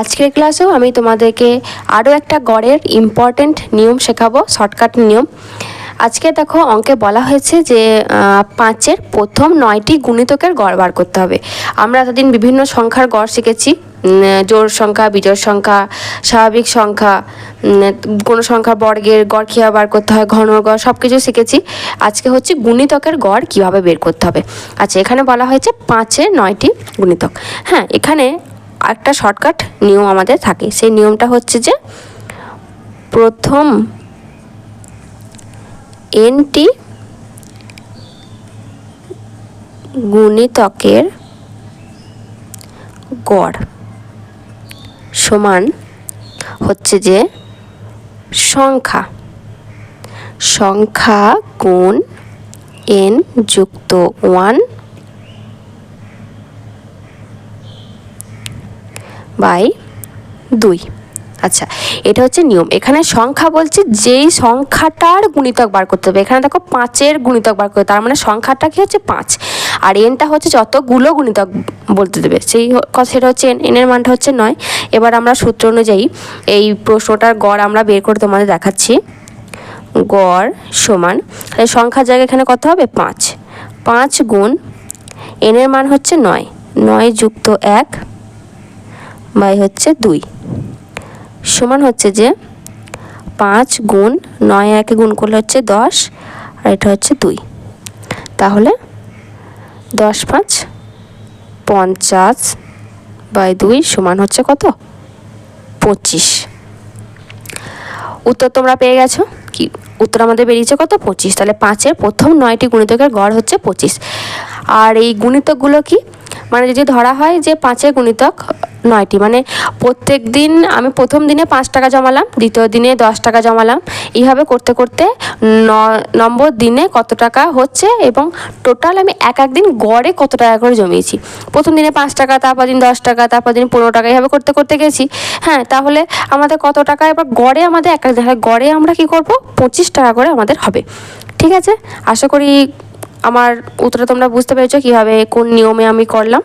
আজকের ক্লাসেও আমি তোমাদেরকে আরও একটা গড়ের ইম্পর্ট্যান্ট নিয়ম শেখাবো শর্টকাট নিয়ম। আজকে দেখো অঙ্কে বলা হয়েছে যে পাঁচের প্রথম নয়টি গুণিতকের গড় বার করতে হবে। আমরা এতদিন বিভিন্ন সংখ্যার গড় শিখেছি জোর সংখ্যা, বিজোড় সংখ্যা, স্বাভাবিক সংখ্যা কোনো সংখ্যা বর্গের গড় কীভাবে বার করতে হয় ঘনর গড় সব কিছু শিখেছি। আজকে হচ্ছে গুণিতকের গড় কীভাবে বের করতে হবে। আচ্ছা এখানে বলা হয়েছে পাঁচের নয়টি গুণিতক। হ্যাঁ এখানে একটা শর্টকাট নিয়ম আমাদের থাকে। সেই নিয়মটা হচ্ছে যে প্রথম এনটি গুণিতকের গড় সমান হচ্ছে যে সংখ্যা। সংখ্যা গুণ এন যুক্ত ওয়ান বাই দুই। আচ্ছা এটা হচ্ছে নিয়ম। এখানে সংখ্যা বলছে যেই সংখ্যাটার গুণিতক বার করতে হবে। এখানে দেখো পাঁচের গুণিতক বার করতে তার মানে সংখ্যাটা কি হচ্ছে পাঁচ। আর এনটা হচ্ছে যতগুলো গুণিতক বলতে দেবে, সেই সেটা হচ্ছে এন এনের মানটা হচ্ছে নয়। এবার আমরা সূত্র অনুযায়ী এই প্রশ্নটার গড় আমরা বের করে তোমাদের দেখাচ্ছি। গড় সমান সংখ্যার জায়গায় এখানে কত হবে? পাঁচ। পাঁচ গুণ এনের মান হচ্ছে নয়। নয় যুক্ত এক বাই হচ্ছে দুই। সমান হচ্ছে যে পাঁচ গুণ নয় একে গুণ করলে হচ্ছে দশ, আর এটা হচ্ছে দুই। তাহলে দশ পাঁচ পঞ্চাশ বাই দুই সমান হচ্ছে কত? পঁচিশ। উত্তর তোমরা পেয়ে গেছো? কি? উত্তর আমাদের বেরিয়েছে কত? পঁচিশ। তাহলে পাঁচের প্রথম নয়টি গুণিতকের গড় হচ্ছে পঁচিশ। আর এই গুণিতকগুলো কি? মানে যদি ধরা হয় যে পাঁচের গুণিতক নয়টি। মানে প্রত্যেক দিন আমি প্রথম দিনে পাঁচ টাকা জমালাম, দ্বিতীয় দিনে দশ টাকা জমালাম। এইভাবে করতে করতে নম্বর দিনে কত টাকা হচ্ছে এবং টোটাল আমি এক এক দিন গড়ে কত টাকা করে জমিয়েছি। প্রথম দিনে পাঁচ টাকা, তারপর দিন দশ টাকা, তারপর দিন পনেরো টাকা, এইভাবে করতে করতে গেছি। হ্যাঁ তাহলে আমাদের কত টাকা এবার গড়ে আমাদের এক এক দিন গড়ে আমরা কি করব? পঁচিশ টাকা করে আমাদের হবে। ঠিক আছে? আশা করি আমার উত্তরটা তোমরা বুঝতে পেরেছ কীভাবে, কোন নিয়মে আমি করলাম।